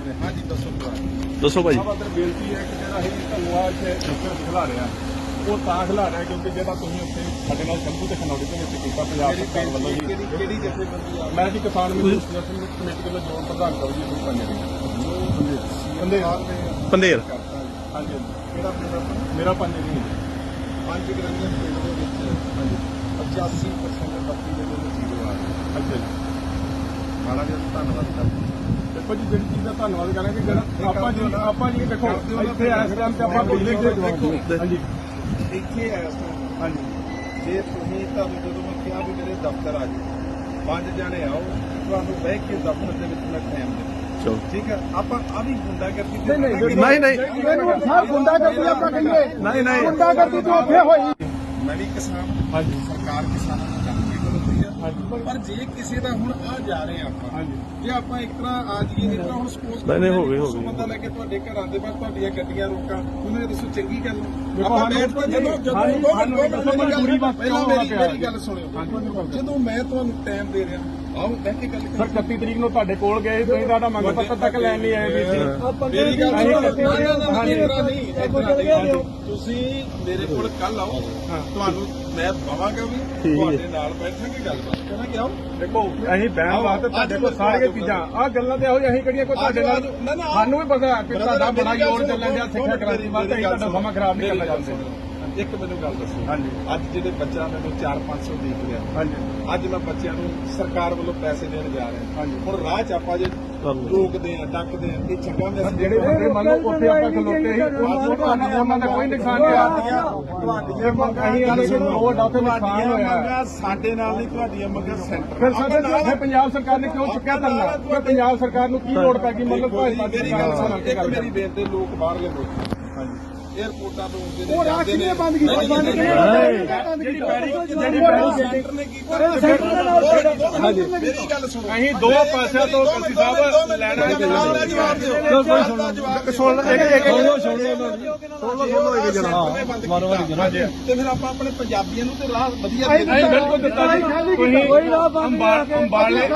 ਸਾਹਮਣੇ। ਹਾਂਜੀ ਦੱਸੋ ਭਰਾ। ਦੱਸੋ ਭਾਈ। ਆਹ ਅਦਰ ਬੇਨਤੀ ਹੈ ਕਿ ਜਿਹੜਾ ਅਸੀਂ ਤੁਹਾਨੂੰ ਆ ਇੱਥੇ ਉੱਪਰ ਖਿਲਾ ਰਿਹਾ ਉਹ ਤਾਂ ਖਿਲਾ ਰਿਹਾ ਕਿਉਂਕਿ ਜਿਹੜਾ ਤੁਸੀਂ ਉੱਥੇ ਸਾਡੇ ਨਾਲ ਸ਼ੰਭੂ ਤੇ ਖਨੌੜੀ ਦੇ ਵਿੱਚ ਕੀਤਾ ਪੰਜਾਬ ਸਰਕਾਰ ਵੱਲੋਂ ਜੀ। ਕਿਹੜੀ ਕਿਹੜੀ ਜਥੇਬੰਦੀ ਆ? ਮੈਂ ਜੀ ਕਿਸਾਨ ਮਜ਼ਦੂਰ ਸੰਗਠਨ ਕਮੇਟੀ ਵੱਲੋਂ ਜੋਨ ਪ੍ਰਧਾਨ ਕਵੀ ਜੀ ਪੰਜੇ ਬੰਦੇ ਪੰਦੇਰ। ਹਾਂਜੀ ਕਿਹੜਾ ਪਿੰਡ ਆਪਣਾ? ਮੇਰਾ ਪੰਜੇ ਦੀ ਪੰਜ ਗ੍ਰਾਮੀਣ ਪਿੰਡ ਦੇ ਵਿੱਚ 85% ਬੱਤੀ ਦੇ ਬਿੱਲ ਜ਼ੀਰੋ ਆ ਅੱਛਾ ਜੀ। ਜਿਹਾ ਧੰਨਵਾਦ ਕਰਦੇ ਦੇਖੋ ਜੀ ਜਿਹੜੀ ਚੀਜ਼ ਦਾ ਧੰਨਵਾਦ ਕਰਾਂਗੇ ਜਿਹੜਾ ਆਪਾਂ ਜੀ ਆਪਾਂ ਜੀ ਦੇਖੋ ਇੱਥੇ ਇਸ ਟਾਈਮ ਤੇ ਆਪਾਂ ਬਿਜਲੀ ਦੇ ਹਾਂਜੀ। ਇੱਥੇ ਇਸ ਤਰ੍ਹਾਂ ਹਾਂਜੀ। ਜੇ ਤੁਸੀਂ ਤੁਹਾਨੂੰ ਜਦੋਂ ਮੈਂ ਕਿਹਾ ਵੀ ਮੇਰੇ ਦਫ਼ਤਰ ਆ ਜਾਓ ਪੰਜ ਜਣੇ ਆਓ ਤੁਹਾਨੂੰ ਬਹਿ ਕੇ ਦਫ਼ਤਰ ਦੇ ਵਿੱਚ ਮੈਂ ਟਾਈਮ ਦੇ ਚਲੋ। ਠੀਕ ਹੈ? ਆਪਾਂ ਆ ਵੀ ਗੁੰਡਾਗਰਦੀ ਨਹੀਂ, ਨਹੀਂ, ਨਹੀਂ ਨਹੀਂ। ਮੈਨੂੰ ਸਰ ਗੁੰਡਾ ਕਰਦੀ ਆਪਾਂ ਕਹੀਏ। ਨਹੀਂ ਨਹੀਂ। ਗੁੰਡਾ ਕਰਦੀ ਤੂੰ ਉੱਥੇ ਹੋਈ। ਮੈਂ ਵੀ ਕਿਸਾਨ ਹਾਂਜੀ। ਸਰਕਾਰ ਕਿਸਾਨਾਂ ਨੂੰ ਹਾਂਜੀ ਪਰ ਜੇ ਕਿਸੇ ਦਾ ਹੁਣ ਆ ਜਾ ਰਹੇ ਆਪਾਂ ਜੇ ਆਪਾਂ ਇੱਕ ਤਰ੍ਹਾਂ ਆ ਜਾਈਏ ਇਸ ਤਰ੍ਹਾਂ ਹੁਣ ਸਪੋਜ਼ ਨਹੀਂ, ਨਹੀਂ, ਹੋ ਗਈ, ਹੋ ਗਈ। ਬੰਦਾ ਲੈ ਕੇ ਤੁਹਾਡੇ ਘਰਾਂ ਦੇ ਬਾਹਰ ਤੁਹਾਡੀਆਂ ਗੱਡੀਆਂ ਰੋਕਾਂ ਉਹਨਾਂ ਨੇ ਦੱਸੋ ਚੰਗੀ ਗੱਲ ਆਪਾਂ ਬੈਠ ਕੇ ਜਦੋਂ ਜਦੋਂ ਪਹਿਲਾਂ ਮੇਰੀ ਸੁਣਿਓ। ਜਦੋਂ ਮੈਂ ਤੁਹਾਨੂੰ ਟਾਈਮ ਦੇ ਰਿਹਾ ਆਓ ਬਹਿ ਕੇ ਗੱਲ ਸਰ 31 ਤਰੀਕ ਨੂੰ ਤੁਹਾਡੇ ਕੋਲ ਗਏ ਤੁਸੀਂ ਤੁਹਾਡਾ ਮੰਗ ਪੱਤਰ ਤੱਕ ਲੈਣ ਨਹੀਂ ਆਏ ਵੀ ਸੀ ਮੇਰੀ ਗੱਲ ਸੁਣੋ ਹਾਂਜੀ। ਤੁਸੀਂ ਮੇਰੇ ਕੋਲ ਕੱਲ ਆਓ ਤੁਹਾਨੂੰ ਮੈਂ ਬਵਾਂਗਾ ਵੀ। ਤੁਹਾਡੇ ਨਾਲ ਬੈਠਾਂਗੇ ਗੱਲਬਾਤ। ਕਰਾਂਗੇ ਆਓ। ਦੇਖੋ ਅਸੀਂ ਬਹਿਣ ਵਾਸਤੇ ਤੁਹਾਡੇ ਕੋਲ ਸਾਰੀਆਂ ਚੀਜ਼ਾਂ। ਆਹ ਗੱਲਾਂ ਤੇ ਇਹੋ ਜਿਹੀ ਅਸੀਂ ਕਿਹੜੀਆਂ ਕੋਈ ਤੁਹਾਡੇ ਨਾਲ ਸਾਨੂੰ ਵੀ ਪਤਾ ਕਿ ਤੁਹਾਡਾ ਬੜਾ ਜ਼ੋਰ ਚੱਲਣ ਡਿਆ ਸਿੱਖਿਆ ਕ੍ਰਾਂਤੀ ਵਾਸਤੇ ਅਸੀਂ ਤੁਹਾਡਾ ਸਮਾਂ ਖਰਾਬ ਨਹੀਂ ਕਰਨਾ ਚਾਹੁੰਦੇ। ਇੱਕ ਮੈਨੂੰ ਗੱਲ ਦੱਸੋ। ਹਾਂਜੀ। ਅੱਜ ਜਿਹੜੇ ਬੱਚਾ ਮੈਨੂੰ 4-500 ਦੇ ਰਿਹਾ। ਹਾਂਜੀ। ਅੱਜ ਮੈਂ ਬੱਚਿਆਂ ਨੂੰ ਸਰਕਾਰ ਵੱਲੋਂ ਪੈਸੇ ਦੇਣ ਜਾ ਰਿਹਾ। ਹਾਂਜੀ। ਹੁਣ ਰਾਹ ਚ ਆਪਾਂ ਜੇ ਰੋਕਦੇ ਆ ਡੱਕਦੇ ਆ ਇਹ ਚੰਗਾ ਮੈਂ ਜਿਹੜੇ ਬੰਦੇ ਮੰਨ ਲਓ ਉੱਥੇ ਆਪਾਂ ਖਲੋਤੇ ਸੀ ਉਹਨਾਂ ਦਾ ਕੋਈ ਨੁਕਸਾਨ ਨਹੀਂ ਆਇਆ ਤੁਹਾਡੀਆਂ ਮੰਗਾਂ ਅਸੀਂ ਉਹ ਡਾਕਟਰ ਨੁਕਸਾਨ ਹੋਇਆ। ਸਾਡੇ ਨਾਲ ਨਹੀਂ ਤੁਹਾਡੀਆਂ ਮੰਗਾਂ ਸੈਂਟਰ ਫਿਰ ਸਾਡੇ ਉੱਥੇ ਪੰਜਾਬ ਸਰਕਾਰ ਨੇ ਕਿਉਂ ਚੁੱਕਿਆ ਧਰਨਾ? ਕਿ ਪੰਜਾਬ ਸਰਕਾਰ ਨੂੰ ਕੀ ਲੋੜ ਪੈ ਗਈ? ਮਤਲਬ ਦੀ ਮੇਰੀ ਗੱਲ ਸੁਣ। ਇੱਕ ਮੇਰੀ ਬੇਨਤੀ ਲੋਕ ਬਾਹਰਲੇ ਮੁਲਕ ਹਾਂਜੀ। 에어ਪੋਰਟਾਂ ਤੋਂ ਆਉਂਦੇ ਨੇ ਉਹ ਰਾਹ ਜਾਂਦੇ ਨੇ। ਕਿੰਨੇ ਬੰਦ ਕੀਤੀ? ਬੰਦ ਕਿੰਨੇ ਜਿਹੜੀ ਪੈੜੀ ਜਿਹੜੀ ਪੈੜੀ ਸੈਂਟਰ ਨੇ ਕੀ ਹਾਂਜੀ। ਮੇਰੀ ਗੱਲ ਸੁਣੋ। ਅਸੀਂ ਦੋ ਪਾਸਿਆਂ ਤੋਂ ਕਸੀ ਸਾਹਿਬ ਲੈਣਾ ਹੈ ਜਵਾਬ ਦਿਓ। ਸੁਣ। ਇੱਕ ਇੱਕ ਤੇ ਫਿਰ ਆਪਾਂ ਆਪਣੇ ਪੰਜਾਬੀਆਂ ਨੂੰ ਤੇ ਰਾਹ ਵਧੀਆ ਦੇ ਨਹੀਂ ਬਿਲਕੁਲ ਦਿੱਤਾ ਜੀ। ਤੁਸੀਂ ਅੰਬਾ- ਅੰਬਾਲੇ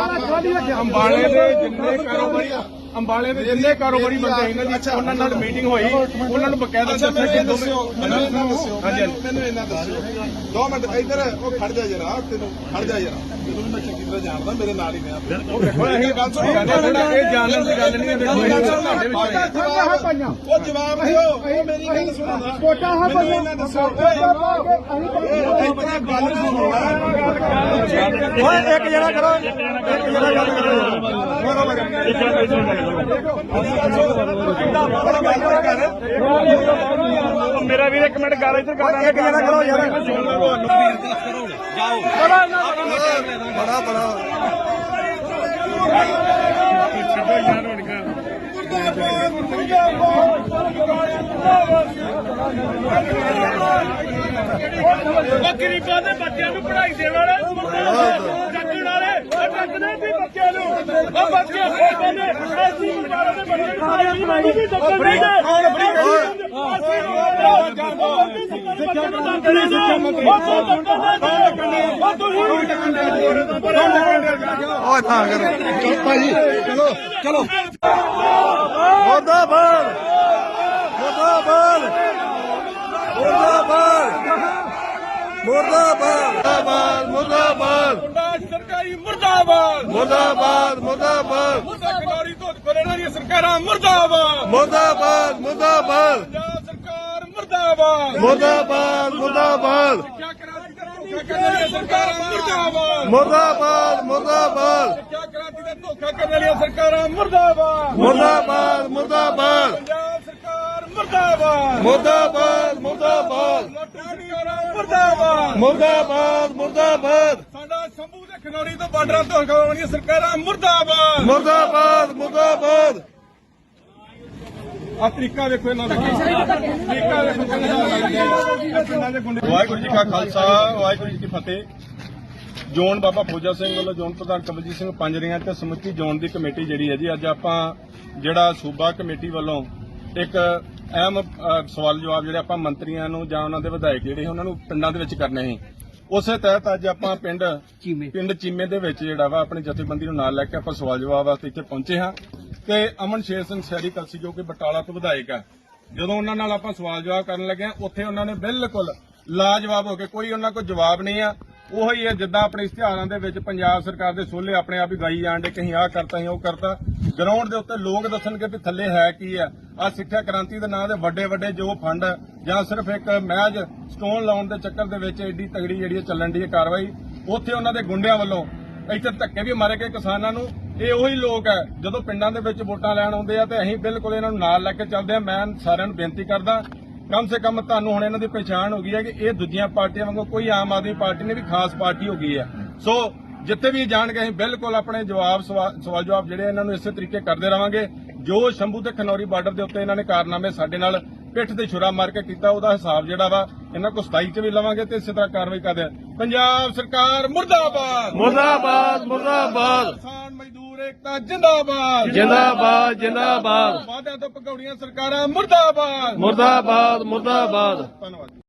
ਅੰਬਾਲੇ ਦੇ ਜਿੰਨੇ ਕਾਰੋਬਾਰੀ ਅੰਬਾਲੇ ਦੇ ਜਿੰਨੇ ਕਾਰੋਬਾਰੀ ਬੰਦੇ ਇਹਨਾਂ ਦੀ ਉਹਨਾਂ ਨਾਲ ਮੀਟਿੰਗ ਹੋਈ ਉਹਨਾਂ ਨੂੰ ਬਕਾਇਦਾ ਦੱਸਿਆ ਕਿ ਇਹ ਦੱਸਿਓ ਮੈਨੂੰ ਇਹਨਾਂ ਦੱਸਿਓ। ਹਾਂਜੀ, ਹਾਂਜੀ। ਮੈਨੂੰ ਇਹਨਾਂ ਦੱਸਿਓ। ਦੋ ਮਿੰਟ ਇੱਧਰ ਉਹ ਖੜ ਜਾ ਜਰਾ ਤੈਨੂੰ ਖੜ ਜਾ ਜਰਾ। ਤੈਨੂੰ ਮੈਂ ਚੰਗੀ ਤਰ੍ਹਾਂ ਜਾਣਦਾ ਮੇਰੇ ਨਾਲ ਹੀ ਰਿਹਾ ਉਹ ਦੇਖੋ ਅਸੀਂ ਗੱਲ ਸੁਣੋ। ਇਹ ਜਾਣਨ ਦੀ ਗੱਲ ਨਹੀਂ ਹੈ ਇਹ ਤੁਹਾਡੇ ਵਿੱਚ। ਉਹ ਜਵਾਬ ਦਿਓ। ਉਹ ਮੇਰੀ ਗੱਲ ਸੁਣੋ ਨਾ। ਕੋਟਾ ਹੈ ਮੈਨੂੰ ਇਹਨਾਂ ਦੱਸੋ। ਓਏ ਇੱਥੇ ਗੱਲ ਸੁਣੋ। ਓਏ ਇੱਕ ਜਣਾ ਕਰੋ ਇੱਕ ਜਣਾ ਗੱਲ ਕਰੋ। ਮੇਰਾ ਵੀਰ ਇੱਕ ਮਿੰਟ ਗੱਲ ਇੱਧਰ ਕਰ ਇੱਕ ਜਣਾ ਕਰੋ ਯਾਰ। ਬੜਾ ਬੜਾ। ਗਰੀਬਾਂ ਦੇ ਬੱਚਿਆਂ ਨੂੰ ਪੜ੍ਹਾਈ ਦੇਣ ਵਾਲੇ ਉਹ ਚੱਕਦੇ ਸੀ ਬੱਚਿਆਂ ਨੂੰ ਉਹ ਬੱਚੇ ਉਹ ਨੇ ਐਸੀ ਵਿਚਾਰਾਂ ਦੇ ਬੱਚੇ ਨੂੰ ਪੜ੍ਹਾਈ ਨਹੀਂ ਮਿਲਦੀ ਸੀ ਦੇ ਕੌਣ ਫਰੀ ਸਿੱਖਿਆ ਮੰਤਰੀ ਸਿੱਖਿਆ ਮੰਤਰੀ ਉਹ ਤੁਸੀਂ ਓਏ ਤਾਂ ਕਰ। ਚਲੋ ਭਾਈ ਚਲੋ। ਚਲੋ। ਮੁਰਦਾਬਾਦ। ਮੁਰਦਾਬਾਦ। ਮੁਰਦਾਬਾਦ। ਮੁਰਦਾਬਾਦ। ਮੁਰਦਾਬਾਦ ਸਰਕਾਰੀ ਮੁਰਦਾਬਾਦ। ਮੁਰਦਾਬਾਦ ਮੁਰਦਾਬਾਦ। ਸਰਕਾਰੀ ਤੋਂ ਕੋਲੋਂ ਦੀਆਂ ਸਰਕਾਰਾਂ ਮੁਰਦਾਬਾਦ। ਮੁਰਦਾਬਾਦ ਮੁਰਦਾਬਾਦ। ਪੰਜਾਬ ਸਰਕਾਰ ਮੁਰਦਾਬਾਦ। ਮੁਰਦਾਬਾਦ ਮੁਰਦਾਬਾਦ। ਕਿਆ ਕਰਾਂਦੀ ਦਾ ਧੋਖਾ ਕਰਨ ਵਾਲੀਆਂ ਸਰਕਾਰਾਂ ਮੁਰਦਾਬਾਦ। ਮੁਰਦਾਬਾਦ ਮੁਰਦਾਬਾਦ। ਕਿਆ ਕਰਾਂਦੀ ਦਾ ਧੋਖਾ ਕਰਨ ਵਾਲੀਆਂ ਸਰਕਾਰਾਂ ਮੁਰਦਾਬਾਦ। ਮੁਰਦਾਬਾਦ ਮੁਰਦਾਬਾਦ। ਪੰਜਾਬ ਸਰਕਾਰ ਮੁਰਦਾਬਾਦ। ਮੁਰਦਾਬਾਦ ਮੁਰਦਾਬਾਦ। ਮੁਰਦਾਬਾਦ। ਮੁਰਦਾਬਾਦ ਮੁਰਦਾਬਾਦ। ਸਾਡਾ ਸ਼ੰਭੂ ਦੇ ਖਨੌਰੀ ਤੋਂ ਬਾਰਡਰਾਂ ਤੋਂ ਹਟਾਉਣ ਵਾਲੀਆਂ ਸਰਕਾਰਾਂ ਮੁਰਦਾਬਾਦ। ਮੁਰਦਾਬਾਦ ਮੁਰਦਾਬਾਦ। ਆ ਤਰੀਕਾ ਦੇਖੋ ਇਹਨਾਂ ਦਾ। ਤਰੀਕਾ ਦੇਖੋ ਕਿੰਨਾ ਪਿੰਡਾਂ ਦੇ ਗੁੰਡੇ। ਵਾਹਿਗੁਰੂ ਜੀ ਕਾ ਖਾਲਸਾ ਵਾਹਿਗੁਰੂ ਜੀ ਕੀ ਫਤਿਹ। ਜੋਨ ਬਾਬਾ ਫੌਜਾ ਸਿੰਘ ਵੱਲੋਂ ਜੋਨ ਪ੍ਰਧਾਨ ਕਮਲਜੀਤ ਸਿੰਘ ਪੰਜਰੀਆਂ ਤੇ ਸਮੁੱਚੀ ਜੋਨ ਦੀ ਕਮੇਟੀ ਜਿਹੜੀ ਹੈ ਜੀ ਅੱਜ ਆਪਾਂ ਜਿਹੜਾ ਸੂਬਾ ਕਮੇਟੀ ਵੱਲੋਂ ਇੱਕ ਅਹਿਮ ਸਵਾਲ ਜਵਾਬ ਜਿਹੜੇ ਆਪਾਂ ਮੰਤਰੀਆਂ ਨੂੰ ਜਾਂ ਉਹਨਾਂ ਦੇ ਵਿਧਾਇਕ ਜਿਹੜੇ ਉਹਨਾਂ ਨੂੰ ਪਿੰਡਾਂ ਦੇ ਵਿੱਚ ਕਰਨੇ ਸੀ। ਉਸੇ ਤਹਿਤ ਅੱਜ ਆਪਾਂ ਪਿੰਡ ਪਿੰਡ ਚੀਮੇ ਦੇ ਵਿੱਚ ਜਿਹੜਾ ਵਾ ਆਪਣੀ ਜਥੇਬੰਦੀ ਨੂੰ ਨਾਲ ਲੈ ਕੇ ਆਪਾਂ ਸਵਾਲ ਜਵਾਬ ਵਾਸਤੇ ਇੱਥੇ ਪਹੁੰਚੇ ਹਾਂ। ਤੇ ਅਮਨ ਸ਼ੇਰ ਸਿੰਘ ਸੈਰੀ ਕਲਸੀ ਜੋ ਕਿ ਬਟਾਲਾ ਤੋਂ ਵਿਧਾਇਕ ਹੈ ਜਦੋਂ ਉਹਨਾਂ ਨਾਲ ਆਪਾਂ ਸਵਾਲ ਜਵਾਬ ਕਰਨ ਲੱਗੇ ਹਾਂ, ਉੱਥੇ ਉਹਨਾਂ ਨੇ ਬਿਲਕੁਲ ਲਾਜਵਾਬ ਹੋ ਕੇ ਕੋਈ ਉਹਨਾਂ ਕੋਲ ਜਵਾਬ ਨਹੀਂ ਆ। ਉਹੀ ਹੈ ਜਿੱਦਾਂ ਆਪਣੇ ਇਸ਼ਤਿਹਾਰਾਂ ਦੇ ਵਿੱਚ ਪੰਜਾਬ ਸਰਕਾਰ ਦੇ ਸੋਲੇ ਆਪਣੇ ਆਪ ਹੀ ਗਾਈ ਜਾਂਦੇ ਕਹੀਂ ਆਹ ਕਰਤਾ ਹੀ ਉਹ ਕਰਤਾ। ਗਰਾਊਂਡ ਦੇ ਉੱਤੇ ਲੋਕ ਦੱਸਣਗੇ ਵੀ ਥੱਲੇ ਹੈ ਕੀ ਹੈ। ਆ ਸਿੱਖਿਆ ਕ੍ਰਾਂਤੀ ਦੇ ਨਾਂ ਦੇ ਵੱਡੇ ਵੱਡੇ ਜੋ ਫੰਡ ਜਾਂ ਸਿਰਫ ਇੱਕ ਮਹਿਜ ਸਟੋਨ ਲਾਉਣ ਦੇ ਚੱਕਰ ਦੇ ਵਿੱਚ ਏਡੀ ਤਗੜੀ ਜਿਹੜੀ ਇਹ ਚੱਲਣ ਦੀ ਕਾਰਵਾਈ, ਉੱਥੇ ਉਹਨਾਂ ਦੇ ਗੁੰਡਿਆਂ ਵੱਲੋਂ ਇੱਥੇ ਧੱਕੇ ਵੀ ਮਾਰੇ ਗਏ ਕਿਸਾਨਾਂ ਨੂੰ। ਇਹ ਉਹੀ ਲੋਕ ਹੈ, ਜਦੋਂ ਪਿੰਡਾਂ ਦੇ ਵਿੱਚ ਵੋਟਾਂ ਲੈਣ ਆਉਂਦੇ ਆ ਤੇ ਅਸੀਂ ਬਿਲਕੁਲ ਇਹਨਾਂ ਨੂੰ ਨਾਲ ਲੈ ਕੇ ਚੱਲਦੇ ਆ ਮੈਂ ਸਾਰਿਆਂ ਨੂੰ ਬੇਨਤੀ ਕਰਦਾ ਕਮ ਸੇ ਕਮ ਤੁਹਾਨੂੰ ਹੁਣ ਇਹਨਾਂ ਦੀ ਪਛਾਣ ਹੋ ਗਈ ਹੈ ਕਿ ਇਹ ਦੂਜੀਆਂ ਪਾਰਟੀਆਂ ਵਾਂਗੂ ਕੋਈ ਆਮ ਆਦਮੀ ਪਾਰਟੀ ਨੇ ਵੀ ਖਾਸ ਪਾਰਟੀ ਹੋ ਗਈ ਹੈ। ਸੋ ਜਿੱਥੇ ਵੀ ਜਾਣਗੇ, ਅਸੀਂ ਬਿਲਕੁਲ ਆਪਣੇ ਜਵਾਬ ਸਵਾਲ ਜਵਾਬ ਜਿਹੜੇ ਇਹਨਾਂ ਨੂੰ ਇਸੇ ਤਰੀਕੇ ਕਰਦੇ ਰਵਾਂਗੇ। ਜੋ ਸ਼ੰਭੂ ਤੇ ਖਨੌਰੀ ਬਾਰਡਰ ਦੇ ਉੱਤੇ ਇਹਨਾਂ ਨੇ ਕਾਰਨਾਮੇ ਸਾਡੇ ਨਾਲ ਪਿੱਠ ਤੇ ਛੁਰਾ ਮਾਰ ਕੇ ਕੀਤਾ, ਉਹਦਾ ਹਿਸਾਬ ਜਿਹੜਾ ਵਾ, ਇਹਨਾਂ ਕੋ 27 ਚ ਵੀ ਲਵਾਂਗੇ ਤੇ ਇਸੇ ਤਰ੍ਹਾਂ ਕਾਰਵਾਈ ਕਰਦੇ ਪੰਜਾਬ ਸਰਕਾਰ ਮੁਰਦਾਬਾਦ! ਮੁਰਦਾਬਾਦ ਮੁਰਦਾਬਾਦ! ਮਜ਼ਦੂਰ ਏਕਤਾ ਜਿੰਦਾਬਾਦ। ਜਿੰਦਾਬਾਦ ਜਿੰਦਾਬਾਦ। ਵਾਅਦਿਆਂ ਤੋਂ ਭਗੌੜੀਆਂ ਸਰਕਾਰਾਂ ਮੁਰਦਾਬਾਦ। ਮੁਰਦਾਬਾਦ ਮੁਰਦਾਬਾਦ। ਧੰਨਵਾਦ